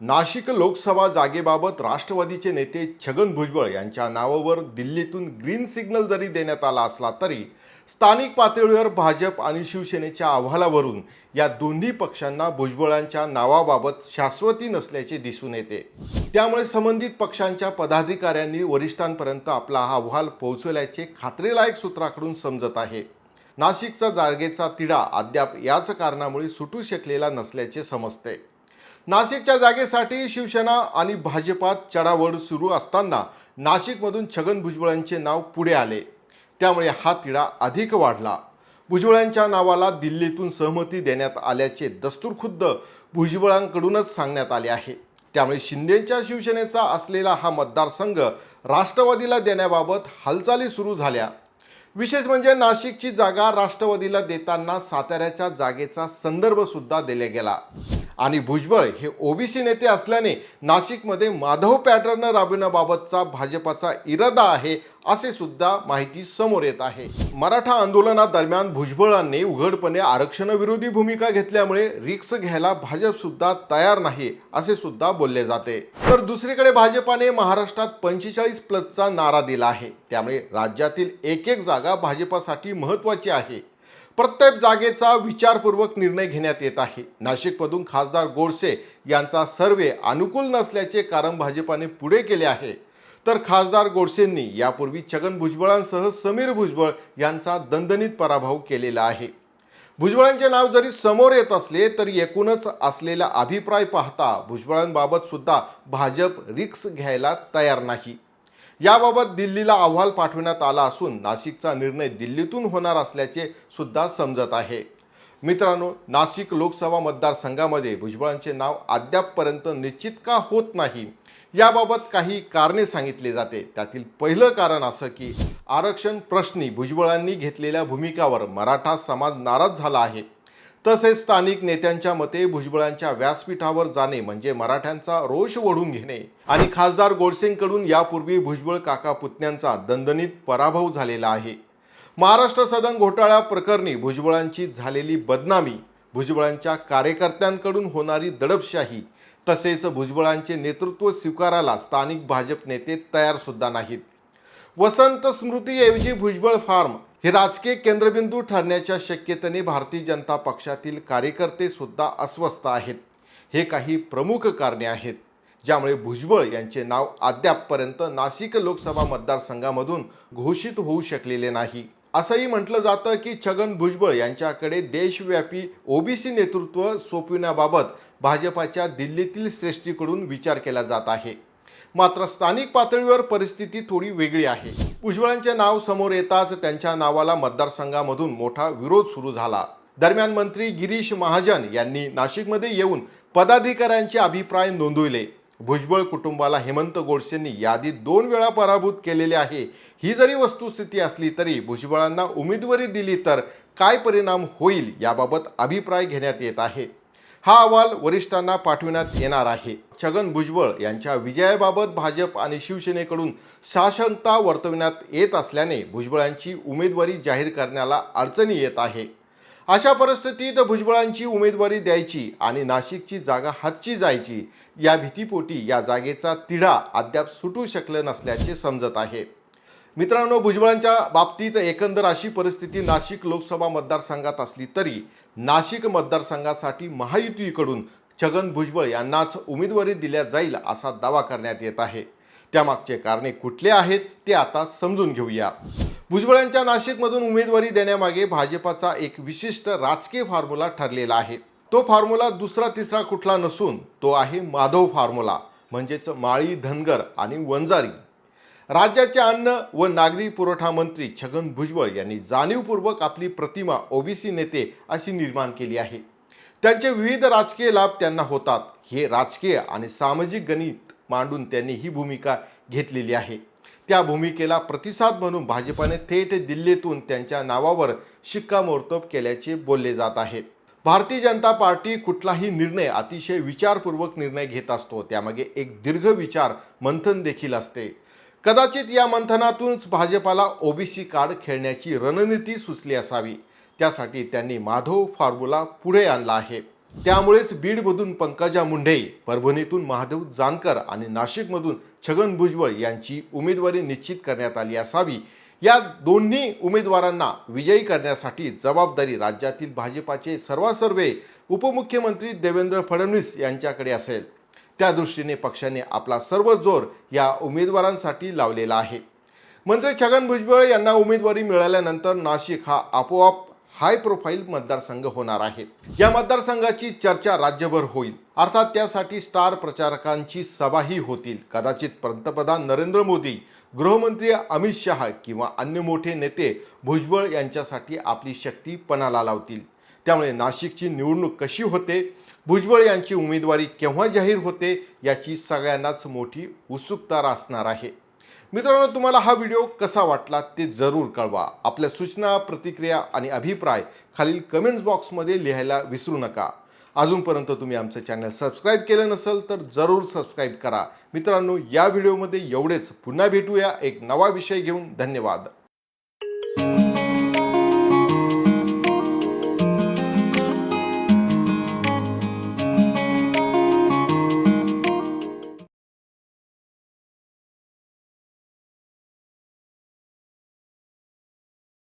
नाशिक लोकसभा जागेबाबत राष्ट्रवादीचे नेते छगन भुजबळ यांच्या नावावर दिल्लीतून ग्रीन सिग्नल जरी देण्यात आला असला तरी स्थानिक पातळीवर भाजप आणि शिवसेनेच्या अहवालावरून या दोन्ही पक्षांना भुजबळांच्या नावाबाबत शाश्वती नसल्याचे दिसून येते. त्यामुळे संबंधित पक्षांच्या पदाधिकाऱ्यांनी वरिष्ठांपर्यंत आपला हा अहवाल पोहोचवल्याचे खात्रीलायक सूत्राकडून समजत आहे. नाशिकचा जागेचा तिढा अद्याप याच कारणामुळे सुटू शकलेला नसल्याचे समजते. नाशिकच्या जागेसाठी शिवसेना आणि भाजपात चढावड सुरू असताना नाशिकमधून छगन भुजबळांचे नाव पुढे आले. त्यामुळे हा तिढा अधिक वाढला. भुजबळांच्या नावाला दिल्लीतून सहमती देण्यात आल्याचे दस्तूरखुद्द भुजबळांकडूनच सांगण्यात आले आहे. त्यामुळे शिंदेच्या शिवसेनेचा असलेला हा मतदारसंघ राष्ट्रवादीला देण्याबाबत हालचाली सुरू झाल्या. विशेष म्हणजे नाशिकची जागा राष्ट्रवादीला देताना साताऱ्याच्या जागेचा संदर्भसुद्धा दिला गेला. आणि भुजबळ हे ओबीसी नेते असल्याने नाशिकमध्ये माधव पॅटर्न राबविण्याबाबतचा भाजपाचा इरादा आहे असे सुद्धा माहिती समोर येत आहे. मराठा आंदोलनादरम्यान भुजबळांनी उघडपणे आरक्षणविरोधी भूमिका घेतल्यामुळे रिक्स घ्यायला भाजप सुद्धा तयार नाही असे सुद्धा बोलले जाते. तर दुसरीकडे भाजपाने महाराष्ट्रात पंचेचाळीस प्लसचा नारा दिला आहे. त्यामुळे राज्यातील एक एक जागा भाजपासाठी महत्वाची आहे. प्रत्येक जागेचा विचारपूर्वक निर्णय घेण्यात येत आहे. नाशिकमधून खासदार गोडसे यांचा सर्वे अनुकूल नसल्याचे कारण भाजपाने पुढे केले आहे. तर खासदार गोडसेंनी यापूर्वी छगन भुजबळांसह समीर भुजबळ यांचा दणदणीत पराभव केलेला आहे. भुजबळांचे नाव जरी समोर येत असले तरी एकूणच असलेला अभिप्राय पाहता भुजबळांबाबत सुद्धा भाजप रिक्स घ्यायला तयार नाही. याबाबत दिल्लीला अहवाल पाठवण्यात आला असून नाशिकचा निर्णय दिल्लीतून होणार असल्याचे सुद्धा समजत आहे. मित्रांनो नाशिक लोकसभा मतदारसंघामध्ये भुजबळांचे नाव अद्यापपर्यंत निश्चित का होत नाही याबाबत काही कारणे सांगितले जाते. त्यातील पहिलं कारण असं की आरक्षण प्रश्नी भुजबळांनी घेतलेल्या भूमिकावर मराठा समाज नाराज झाला आहे. तसेच स्थानिक नेत्यांच्या मते भुजबळांच्या व्यासपीठावर जाणे म्हणजे मराठ्यांचा रोष ओढून घेणे. आणि खासदार गोडसेंकडून यापूर्वी भुजबळ काका पुतण्यांचा दणदणीत पराभव झालेला आहे. महाराष्ट्र सदन घोटाळा प्रकरणी भुजबळांची झालेली बदनामी भुजबळांच्या कार्यकर्त्यांकडून होणारी दडपशाही तसेच भुजबळांचे नेतृत्व स्वीकारायला स्थानिक भाजप नेते तयार सुद्धा नाहीत. वसंत स्मृतीऐवजी भुजबळ फार्म हे राजकीय केंद्रबिंदू ठरण्याच्या शक्यतेने भारतीय जनता पक्षातील कार्यकर्ते सुद्धा अस्वस्थ आहेत. हे काही प्रमुख कारणे आहेत. ज्यामुळे भुजबळ यांचे नाव अद्यापपर्यंत नाशिक लोकसभा मतदारसंघामधून घोषित होऊ शकलेले नाही. असंही म्हटलं जातं की छगन भुजबळ यांच्याकडे देशव्यापी ओबीसी नेतृत्व सोपविण्याबाबत भाजपाच्या दिल्लीतील श्रेष्ठीकडून विचार केला जात आहे. मात्र स्थानिक पातळीवर परिस्थिती थोडी वेगळी आहे. भुजबळांचे नाव समोर येताच त्यांच्या नावाला मतदारसंघामधून मोठा विरोध सुरू झाला. दरम्यान मंत्री गिरीश महाजन यांनी नाशिकमध्ये येऊन पदाधिकाऱ्यांचे अभिप्राय नोंदविले. भुजबळ कुटुंबाला हेमंत गोडसेंनी यादीत दोन वेळा पराभूत केलेले आहे. ही जरी वस्तुस्थिती असली तरी भुजबळांना उमेदवारी दिली तर काय परिणाम होईल याबाबत अभिप्राय घेण्यात येत आहे. हा अहवाल वरिष्ठांना पाठविण्यात येणार आहे. छगन भुजबळ यांच्या विजयाबाबत भाजप आणि शिवसेनेकडून साशंकता वर्तविण्यात येत असल्याने भुजबळांची उमेदवारी जाहीर करण्याला अडचणी येत आहे. अशा परिस्थितीत भुजबळांची उमेदवारी द्यायची आणि नाशिकची जागा हातची जायची या भीतीपोटी या जागेचा तिढा अद्याप सुटू शकलं नसल्याचे समजत आहे. मित्रांनो भुजबळांच्या बाबतीत एकंदर अशी परिस्थिती नाशिक लोकसभा मतदारसंघात असली तरी नाशिक मतदारसंघासाठी महायुतीकडून छगन भुजबळ यांनाच उमेदवारी दिल्या जाईल असा दावा करण्यात येत आहे. त्यामागचे कारणे कुठले आहेत ते आता समजून घेऊया. भुजबळांच्या नाशिकमधून उमेदवारी देण्यामागे भाजपाचा एक विशिष्ट राजकीय फॉर्म्युला ठरलेला आहे. तो फॉर्म्युला दुसरा तिसरा कुठला नसून तो आहे माधव फॉर्म्युला म्हणजेच माळी धनगर आणि वंजारी. राज्याचे अन्न व नागरी पुरवठा मंत्री छगन भुजबळ यांनी जाणीवपूर्वक आपली प्रतिमा ओबीसी नेते अशी निर्माण केली आहे. त्यांचे विविध राजकीय लाभ त्यांना होतात. हे राजकीय आणि सामाजिक गणित मांडून त्यांनी ही भूमिका घेतलेली आहे. त्या भूमिकेला प्रतिसाद म्हणून भाजपाने थेट दिल्लीतून त्यांच्या नावावर शिक्कामोर्तब केल्याचे बोलले जात आहे. भारतीय जनता पार्टी कुठलाही निर्णय अतिशय विचारपूर्वक निर्णय घेत असतो. त्यामागे एक दीर्घ विचार मंथन देखील असते. कदाचित या मंथनातूनच भाजपाला ओबीसी कार्ड खेळण्याची रणनीती सुचली असावी. त्यासाठी त्यांनी माधव फॉर्म्युला पुढे आणला आहे. त्यामुळेच बीडमधून पंकजा मुंढे परभणीतून महादेव जानकर आणि नाशिकमधून छगन भुजबळ यांची उमेदवारी निश्चित करण्यात आली असावी. या दोन्ही उमेदवारांना विजयी करण्यासाठी जबाबदारी राज्यातील भाजपाचे सर्वासर्वे उपमुख्यमंत्री देवेंद्र फडणवीस यांच्याकडे असेल. त्या दृष्टीने पक्षाने आपला सर्व जोर या उमेदवारांसाठी लावलेला आहे. मंत्री छगन भुजबळ यांना उमेदवारी मिळाल्यानंतर नाशिक हा आपोआप हाय प्रोफाईल मतदारसंघ होणार आहे. या मतदारसंघाची चर्चा राज्यभर होईल. अर्थात त्यासाठी स्टार प्रचारकांची सभाही होतील. कदाचित पंतप्रधान नरेंद्र मोदी गृहमंत्री अमित शहा किंवा अन्य मोठे नेते भुजबळ यांच्यासाठी आपली शक्ती पणाला लावतील. त्यामुळे नाशिकची निवडणूक कशी होते भुजबळ यांची उमेदवारी केव्हा जाहीर होते याची सगळ्यांनाच मोठी उत्सुकता असणार आहे. मित्रांनो तुम्हाला हा व्हिडिओ कसा वाटला ते जरूर कळवा. आपल्या सूचना प्रतिक्रिया आणि अभिप्राय खालील कमेंट्स बॉक्समध्ये लिहायला विसरू नका. अजूनपर्यंत तुम्ही आमचं चॅनल सबस्क्राईब केलं नसेल तर जरूर सबस्क्राईब करा. मित्रांनो या व्हिडिओमध्ये एवढेच. पुन्हा भेटूया एक नवा विषय घेऊन. धन्यवाद.